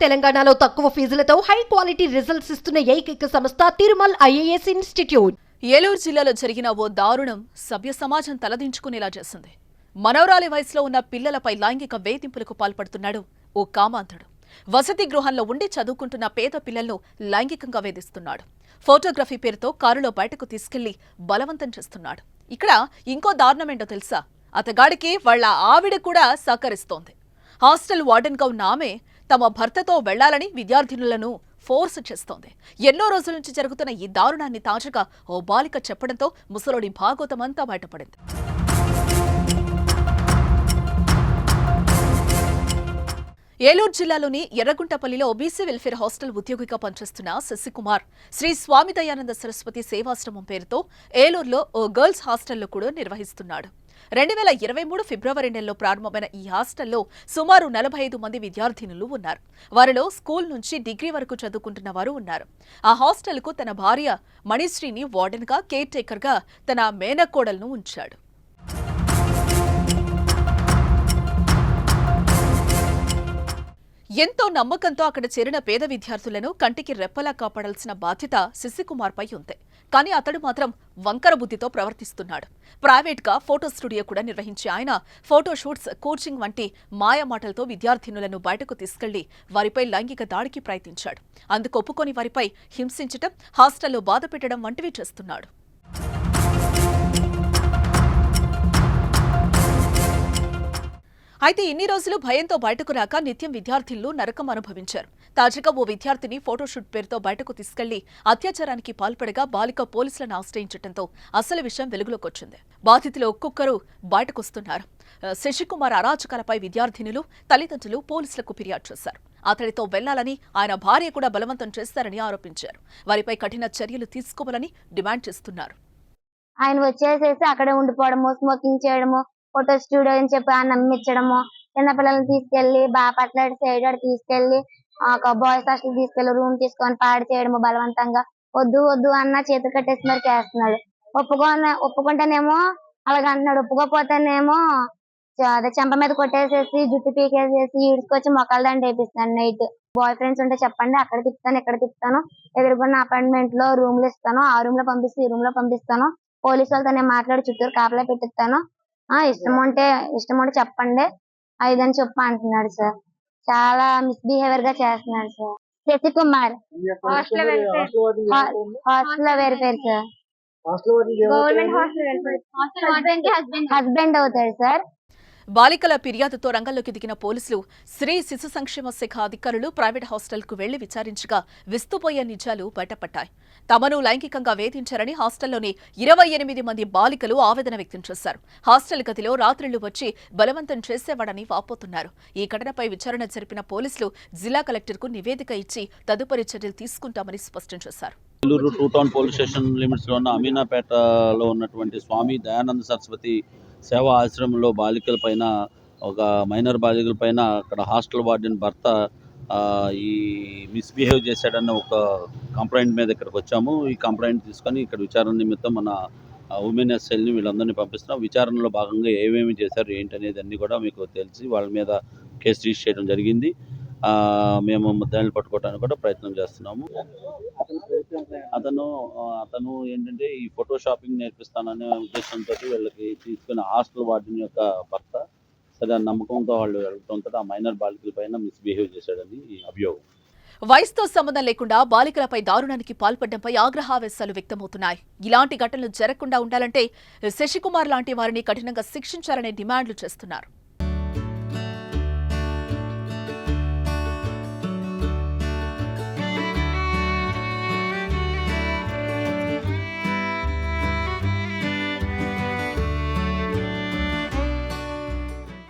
తెలంగాణలో తక్కువ ఫీజులతో high quality results ఇస్తున్న ఏకైక సంస్థ తిరుమల్ ఐఏఎస్ ఇన్స్టిట్యూట్. ఏలూరు జిల్లాలో జరిగిన ఓ దారుణం సభ్య సమాజం తలదించుకునేలా చేసింది. మనవరాలి వయసులో ఉన్న పిల్లలపై లైంగిక వేధింపులకు పాల్పడుతున్నాడు ఓ కామాంతుడు వసతి గృహంలో ఉండి చదువుకుంటున్న పేద పిల్లలను లైంగికంగా వేధిస్తున్నాడు. ఫోటోగ్రఫీ పేరుతో కారులో బయటకు తీసుకెళ్ళి బలవంతం చేస్తున్నాడు. ఇక్కడ ఇంకో దారుణమేంటో తెలుసా? అతగాడికి వాళ్ళ ఆవిడ కూడా సహకరిస్తోంది. హాస్టల్ వార్డెన్గా ఉన్న ఆమె తమ భర్తతో వెళ్ళాలని విద్యార్థినులను ఫోర్స్ చేస్తోంది. ఎన్నో రోజుల నుంచి జరుగుతున్న ఈ దారుణాన్ని తాజాగా ఓ బాలిక చెప్పడంతో ముసలోడి భాగోతమంతా బయటపడింది. ఏలూరు జిల్లాలోని ఎర్రగుంటపల్లిలో బీసీ వెల్ఫేర్ హాస్టల్ ఉద్యోగిగా పనిచేస్తున్న శశికుమార్ శ్రీ స్వామి దయానంద సరస్వతి సేవాశ్రమం పేరుతో ఏలూరులో ఓ గర్ల్స్ హాస్టల్లో కూడా నిర్వహిస్తున్నాడు. రెండు వేల ఇరవై మూడు ఫిబ్రవరి నెలలో ప్రారంభమైన ఈ హాస్టల్లో సుమారు నలభై ఐదు మంది విద్యార్థినులు ఉన్నారు. వారిలో స్కూల్ నుంచి డిగ్రీ వరకు చదువుకుంటున్న వారు ఉన్నారు. ఆ హాస్టల్కు తన భార్య మణిశ్రీని వార్డెన్గా కేర్ టేకర్గా తన మేనకోడలను ఉంచాడు. ఎంతో నమ్మకంతో అక్కడ చేరిన పేద విద్యార్థులను కంటికి రెప్పలా కాపాడాల్సిన బాధ్యత శశికుమార్పై ఉంది. కానీ అతడు మాత్రం వంకర బుద్ధితో ప్రవర్తిస్తున్నాడు. ప్రైవేట్గా ఫోటో స్టూడియో కూడా నిర్వహించి ఆయన ఫోటోషూట్స్ కోచింగ్ వంటి మాయమాటలతో విద్యార్థినులను బయటకు తీసుకెళ్ళి వారిపై లైంగిక దాడికి ప్రయత్నించాడు. అందుకు ఒప్పుకొని వారిపై హింసించటం హాస్టల్లో బాధ పెట్టడం వంటివి చేస్తున్నాడు. అయితే ఇన్ని రోజులు భయంతో బయటకు రాక నిత్యం విద్యార్థులు నరకం అనుభవించారు. తాజాగా ఓ విద్యార్థిని ఫోటోషూట్ పేరుతో బయటకు తీసుకెళ్ళి అత్యాచారానికి పాల్పడగా బాలిక పోలీసులను ఆశ్రయించడంతో అసలు విషయం వెలుగులోకి వచ్చింది. బాధితులు ఒక్కొక్కరు బయటకొస్తున్నారు. శశికుమార్ అరాచకాలపై విద్యార్థినులు తల్లిదండ్రులు పోలీసులకు ఫిర్యాదు చేశారు. అతడితో వెళ్ళాలని ఆయన భార్య కూడా బలవంతం చేస్తారని ఆరోపించారు. వారిపై కఠిన చర్యలు తీసుకోవాలని డిమాండ్ చేస్తున్నారు. ఆయన వచ్చేసేసి అక్కడే ఉండిపోవడము స్మోకింగ్ చేయడము ఫోటో స్టూడియో అని చెప్పి ఆ నమ్మించడము. చిన్న పిల్లల్ని తీసుకెళ్ళి బాపట్ల సైడ్ అటు తీసుకెళ్ళి ఆ, ఒక బాయ్స్ హాస్టల్ తీసుకెళ్ళి రూమ్ తీసుకొని పాడు చేయడము బలవంతంగా. వద్దు వద్దు అన్న చేతులు కట్టేసి మరి చేస్తున్నాడు. ఒప్పుకో ఒప్పుకుంటేనేమో అలాగ అంటున్నాడు. ఒప్పుకోపోతేనేమో చ- అదే చెంప మీద కొట్టేసేసి జుట్టు పీకేసేసి ఈడ్చుకొచ్చి మొక్కలు దండ వేపిస్తాను నైట్ బాయ్ ఫ్రెండ్స్ ఉంటే చెప్పండి అక్కడ తిప్పుతాను ఇక్కడ తిప్పుతాను ఎదుర్కొన్న అపార్ట్మెంట్లో రూమ్లు ఇస్తాను ఆ రూమ్లో పంపిస్తే ఈ రూమ్లో పంపిస్తాను పోలీసు వాళ్ళతో నేను మాట్లాడి చుట్టూరు కాపలా పెట్టిస్తాను ఆ ఇష్టం ఉంటే ఇష్టం ఉంటే చెప్పండి. ఐదని చెప్పు అంటున్నాడు సార్. చాలా మిస్బిహేవియర్గా చేస్తున్నాడు సార్. శశి కుమార్ హాస్టల్లో welfare sir. Government hostel husband. Husband అవుతాడు సార్. బాలికల ఫిర్యాదుతో రంగంలోకి దిగిన పోలీసులు శ్రీ శిశు సంక్షేమ శాఖ అధికారులు ప్రైవేట్ హాస్టల్కు వెళ్ళి విచారించగా విస్తుపోయే నిజాలు బయటపడ్డాయి. తమను లైంగికంగా వేధించారని హాస్టల్లోని ఇరవై ఎనిమిది మంది బాలికలు ఆవేదన వ్యక్తం చేశారు. హాస్టల్ గదిలో రాత్రిళ్ళు వచ్చి బలవంతం చేసేవాడని వాపోతున్నారు. ఈ ఘటనపై విచారణ జరిపిన పోలీసులు జిల్లా కలెక్టర్కు నివేదిక ఇచ్చి తదుపరి చర్యలు తీసుకుంటామని స్పష్టం చేశారు. Nellore two town police station లిమిట్స్లో ఉన్న అమీనాపేటలో ఉన్నటువంటి స్వామి దయానంద సరస్వతి సేవా ఆశ్రమంలో బాలికల పైన ఒక మైనర్ బాలికల పైన అక్కడ హాస్టల్ వార్డెన్ భర్త ఈ మిస్బిహేవ్ చేశాడన్న ఒక కంప్లైంట్ మీద ఇక్కడికి వచ్చాము. ఈ కంప్లైంట్ తీసుకొని ఇక్కడ విచారణ నిమిత్తం మన ఉమెన్ ఎస్ఎల్ని వీళ్ళందరినీ పంపిస్తున్నాం. విచారణలో భాగంగా ఏమేమి చేశారు ఏంటి అనేది అన్నీ కూడా మీకు తెలిసి వాళ్ళ మీద కేసు రిజిస్టర్ చేయడం జరిగింది. మేము ముద్దాయిలు పట్టుకోవడానికి కూడా ప్రయత్నం చేస్తున్నాము. అతను అతను ఏంటంటే ఈ ఫోటో షాపింగ్ నేర్పిస్తాననే ఉద్దేశంతో వీళ్ళకి తీసుకున్న హాస్టల్ వార్డెన్ యొక్క భర్త సరే నమ్మకంతో వాళ్ళు వెళ్తుంటే ఆ మైనర్ బాలికల పైన మిస్బిహేవ్ చేశాడని అభియోగం. వయసుతో సంబంధం లేకుండా బాలికలపై దారుణానికి పాల్పడడంపై ఆగ్రహావేశాలు వ్యక్తమవుతున్నాయి. ఇలాంటి ఘటనలు జరగకుండా ఉండాలంటే శశికుమార్ లాంటి వారిని కఠినంగా శిక్షించాలనే డిమాండ్లు చేస్తున్నారు.